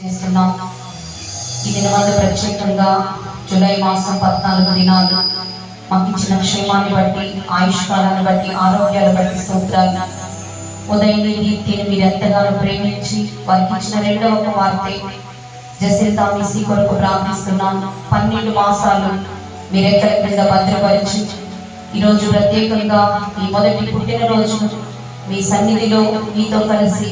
చేస్తున్నాం. ఈ దినమందు ప్రత్యేకంగా జూలై మాసం పద్నాలుగు దినాలు మాకు ఇచ్చిన క్షేమాన్ని బట్టి ఆయుష్కాలాన్ని బట్టి ఆరోగ్యాన్ని బట్టి సూత్రాలు ఉదయం దీప్తిని మీరు ఎంతగానో ప్రేమించి వారికి ఇచ్చిన రెండవ వార్తే జసింతా మిసి కొరకు ప్రార్థిస్తున్నాను. పన్నెండు మాసాలు మీరు ఎక్కడ క్రింద భద్రపరిచి ఈరోజు ప్రత్యేకంగా ఈ మొదటి పుట్టినరోజు మీ సన్నిధిలో మీతో కలిసి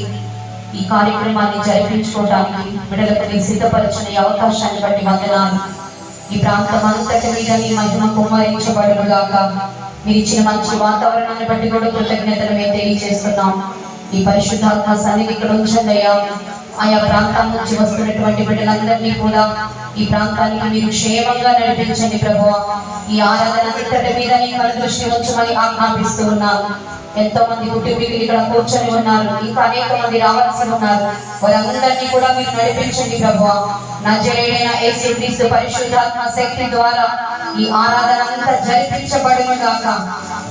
ఈ కార్యక్రమాన్ని జరిపించుకోవడానికి బిడ్డలకు మీరు సిద్ధపరిచిన ఈ అవకాశాన్ని బట్టి వందనాలు. ఈ ప్రాంతం అంతటి మీద మీ మహిమ కుమ్మరించబడుగాక మీరు ఇచ్చిన మంచి వాతావరణాన్ని బట్టి కూడా కృతజ్ఞతలు మేము తెలియజేస్తున్నాం. ఈ పరిశుద్ధాత్మ సన్నిధి ఇక్కడ ఉంచండి అయ్యా. ఆయా ప్రాంతాల నుంచి వస్తున్నటువంటి బిడ్డలందరినీ కూడా ఈ ప్రాంతానికి మీరు క్షేమంగా నడిపించండి ప్రభు ఈ ఆరాధన అంతటి మీద నీ కళ్ళ దృష్టి ఉంచమని ఆజ్ఞాపిస్తూ ఉన్నాను ఎంతో మంది కుటుంబీకులు ఇక్కడ కూర్చొని ఉన్నారు? ఇంకా అనేక మంది రావాల్సి ఉన్నారు. వారందరినీ కూడా మీరు నడిపించండి ప్రభు నా జరేడైన యేసు క్రీస్తు పరిశుద్ధాత్మ శక్తి ద్వారా ఈ ఆరాధన అంతా జరిపించబడును గాక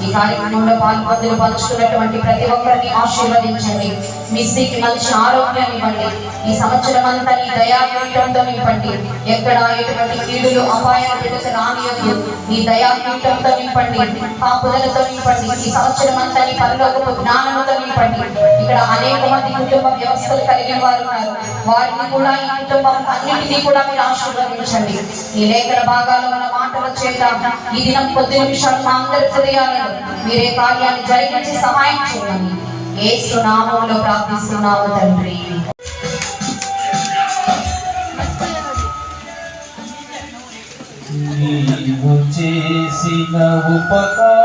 ఈ కార్యక్రమంలో పాల్పందులు పంచుకున్నటువంటి ప్రతి ఒక్కరిని ఆశీర్వదించండి. మిస్సీకి మంచి ఆరోగ్యం ఇవ్వండి. ఈ సంవత్సరం అంతా నీ దయాకీటంతో నింపండి. ఎక్కడ ఎటువంటి కీడులు అపాయాలు పెడుతు రానియదు నీ దయాకీటంతో నింపండి. కాపుదలతో నింపండి. ఈ సంవత్సరం అంతా నీ పరలోకపు జ్ఞానముతో నింపండి ఇక్కడ అనేక మంది కుటుంబ వ్యవస్థలు కలిగిన వారు ఉన్నారు వారిని కూడా ఈ కుటుంబం అన్నింటినీ కూడా మీరు ఆశీర్వదించండి ఈ లేఖన భాగాలు మన మాటల చేత ఈ దినం కొద్ది నిమిషాలు మా అందరి హృదయాలను మీరే కార్యాన్ని జరిగించి సహాయం చేయండి ఏసు నామంలో ప్రార్థిస్తున్నాము తండ్రి నీవు చేసిన ఉపకారములకు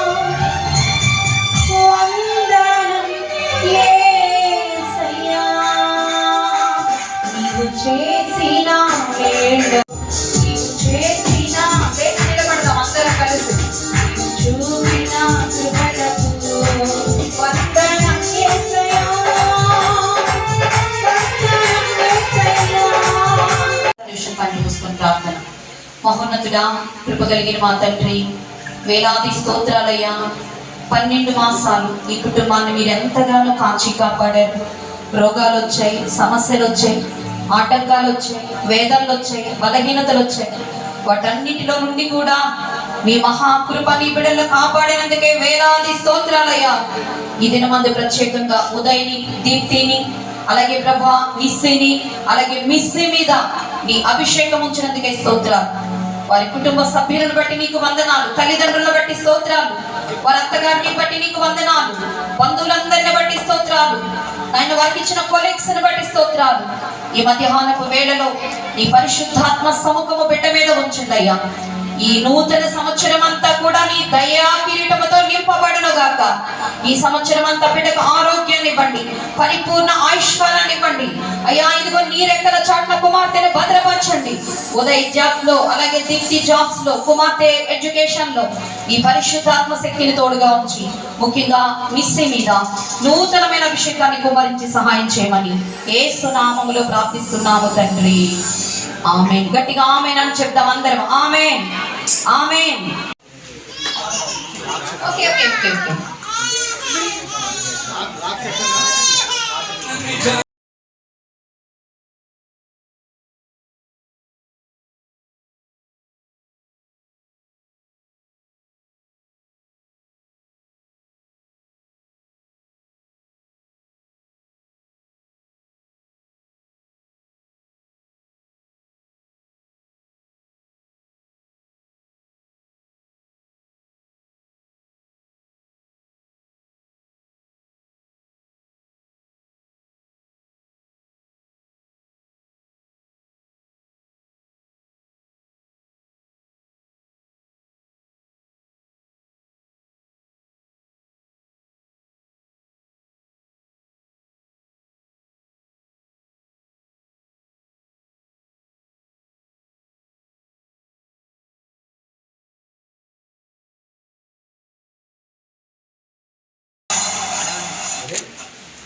చేసుకుని ప్రార్థన మహోన్నతుడా కృప కలిగిన మా తండ్రి వేలాది స్తోత్రాలయ్యా. పన్నెండు మాసాలు ఈ కుటుంబాన్ని మీరు ఎంతగానో కాచి కాపాడారు. రోగాలు వచ్చాయి సమస్యలు వచ్చాయి ఆటంకాలు వచ్చాయి వేదనలు వచ్చాయి బలహీనతలు వచ్చాయి వాటన్నిటిలో నుండి కూడా మీ మహాకృప నీ బిడ్డలు కాపాడినందుకే వేలాది స్తోత్రాలయ్యా. ఈ దినమందు ప్రత్యేకంగా ఉదయని దీప్తిని అలాగే ప్రభా మిస్సిని అలాగే మిస్సి మీద నీ అభిషేకం ఉంచినందుకే స్తోత్రాలు. వారి కుటుంబ సభ్యులను బట్టి నీకు వందనాలు తల్లిదండ్రులను బట్టి స్తోత్రాలు. వారి అత్తగారిని బట్టి నీకు వందనాలు బంధువులందరిని బట్టి స్తోత్రాలు. ఆయన వారికి ఇచ్చిన కొలెక్స్ బట్టి స్తోత్రాలు. ఈ మధ్యాహ్నపు వేళలో నీ పరిశుద్ధాత్మ సముఖము బిడ్డ మీద ఉంచిందయ్యా ఈ నూతన సంవత్సరం అంతా కూడా నీ దయా కిరీటముతో నింపబడును గాక ఈ సంవత్సరం అంతా బిడ్డకు ఆరోగ్యాన్ని ఇవ్వండి పరిపూర్ణ ఆయుష్కాలాన్ని ఇవ్వండి అయ్యా ఇదిగో నీరెక్కల చాట్ల కుమార్తెను భద్రపరచండి. ఉదయ్ జాబ్లో అలాగే దీప్తి జాబ్స్లో కుమార్తె ఎడ్యుకేషన్లో ఈ పరిశుద్ధాత్మ శక్తిని తోడుగా ఉంచి ముఖ్యంగా మిస్సీ మీద నూతనమైన అభిషేకాన్ని కుమరించి సహాయం చేయమని ఏ సునామములో ప్రార్థిస్తున్నాము తండ్రి. ఆమె గట్టిగా ఆమె అని చెప్దాం అందరం. ఆమె amen okay okay okay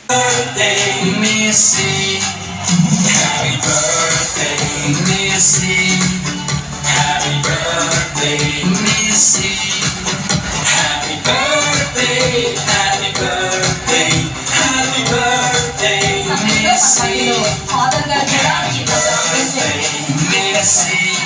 birthday, Missy. Happy birthday, Missy. Happy birthday, Missy. Happy birthday, happy birthday, happy birthday, Missy. Happy birthday, Missy.